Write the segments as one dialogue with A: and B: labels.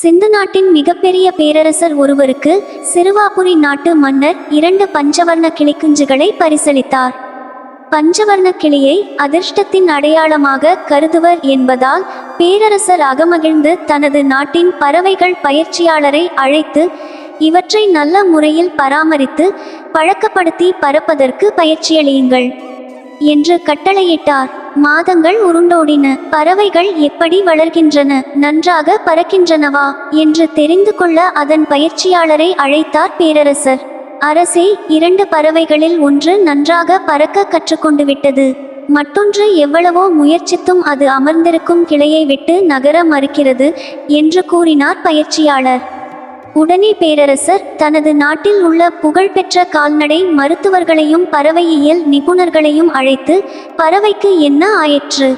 A: சிந்து நாட்டின் மிகப்பெரிய பேரரசர் ஒருவருக்கு சிறுவாபுரி நாட்டு மன்னர் இரண்டு பஞ்சவர்ண கிளிக்குஞ்சுகளை பரிசளித்தார். பஞ்சவர்ண கிளியை அதிர்ஷ்டத்தின் அடையாளமாக கருதுவர் என்பதால் பேரரசர் அகமகிழ்ந்து தனது நாட்டின் பறவைகள் பயிற்சியாளரை அழைத்து இவற்றை நல்ல முறையில் பராமரித்து பழக்கப்படுத்தி பறப்பதற்கு பயிற்சியளியுங்கள் என்று கட்டளையிட்டார். மாதங்கள் உருண்டோடின. பறவைகள் எப்படி வளர்கின்றன நன்றாக பறக்கின்றனவா என்று தெரிந்து கொள்ள அதன் பயிற்சியாளரை அழைத்தார் பேரரசர். அரசே இரண்டு பறவைகளில் ஒன்று நன்றாக பறக்க கற்றுக்கொண்டு விட்டது. மற்றொன்று எவ்வளவோ முயற்சித்தும் அது அமர்ந்திருக்கும் கிளையை விட்டு நகர மறுக்கிறது என்று கூறினார் பயிற்சியாளர். உடனே பேரரசர் தனது நாட்டில் உள்ள புகழ்பெற்ற கால்நடை மருத்துவர்களையும் பறவையியல் நிபுணர்களையும் அழைத்து பறவைக்கு என்ன ஆயிற்று?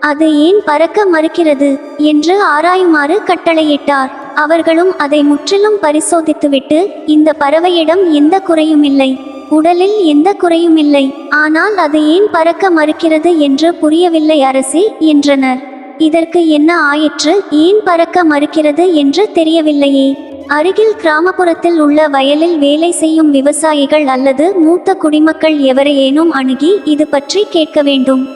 A: அது ஏன் பறக்க மறுக்கிறது? என்று ஆராயுமாறு கட்டளையிட்டார். அவர்களும் அதை முற்றிலும் பரிசோதித்துவிட்டு இந்த பறவையிடம் எந்த குறையும் இல்லை. உடலில் எந்த குறையும் இல்லை. ஆனால் அது ஏன் பறக்க மறுக்கிறது என்று புரியவில்லை அரசே என்றனர். இதற்கு என்ன ஆயிற்று? ஏன் பறக்க மறுக்கிறது என்று தெரியவில்லையே. அருகில் கிராமப்புறத்தில் உள்ள வயலில் வேலை செய்யும் விவசாயிகள் அல்லது மூத்த குடிமக்கள் எவரையேனும் அணுகி இது பற்றி கேட்க வேண்டும்.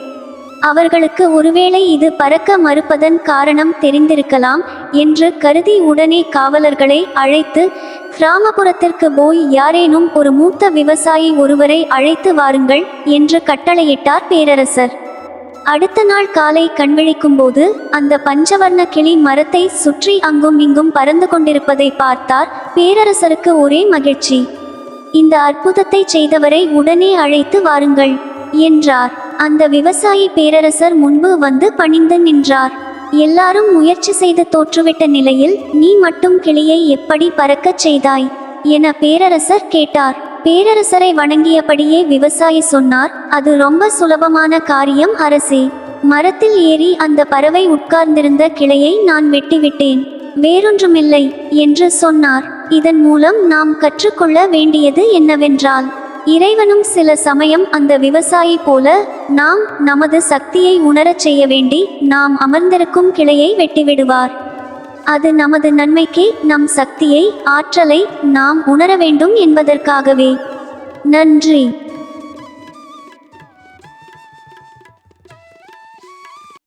A: அவர்களுக்கு ஒருவேளை இது பறக்க மறுப்பதன் காரணம் தெரிந்திருக்கலாம் என்று கருதி உடனே காவலர்களை அழைத்து கிராமப்புறத்திற்கு போய் யாரேனும் ஒரு மூத்த விவசாயி ஒருவரை அழைத்து வாருங்கள் என்று கட்டளையிட்டார் பேரரசர். அடுத்த நாள் காலை கண்விழிக்கும் போது அந்த பஞ்சவர்ண கிளி மரத்தை சுற்றி அங்கும் இங்கும் பறந்து கொண்டிருப்பதை பார்த்தார் பேரரசருக்கு ஒரே மகிழ்ச்சி. இந்த அற்புதத்தை செய்தவரை உடனே அழைத்து வாருங்கள் என்றார். அந்த விவசாயி பேரரசர் முன்பு வந்து பணிந்து நின்றார். எல்லாரும் முயற்சி செய்து தோற்றுவிட்ட நிலையில் நீ மட்டும் கிளியை எப்படி பறக்கச் செய்தாய்? என பேரரசர் கேட்டார். பேரரசரை வணங்கியபடியே விவசாயி சொன்னார் அது ரொம்ப சுலபமான காரியம் அரசே. மரத்தில் ஏறி அந்த பறவை உட்கார்ந்திருந்த கிளையை நான் வெட்டிவிட்டேன். வேறொன்றுமில்லை என்று சொன்னார். இதன் மூலம் நாம் கற்றுக்கொள்ள வேண்டியது என்னவென்றால் இறைவனும் சில சமயம் அந்த விவசாயி போல நாம் நமது சக்தியை உணரச் செய்ய வேண்டி நாம் அமர்ந்திருக்கும் கிளையை வெட்டிவிடுவார். அது நமது நன்மைக்கே நம் சக்தியை ஆற்றலை நாம் உணர வேண்டும் என்பதற்காகவே. நன்றி.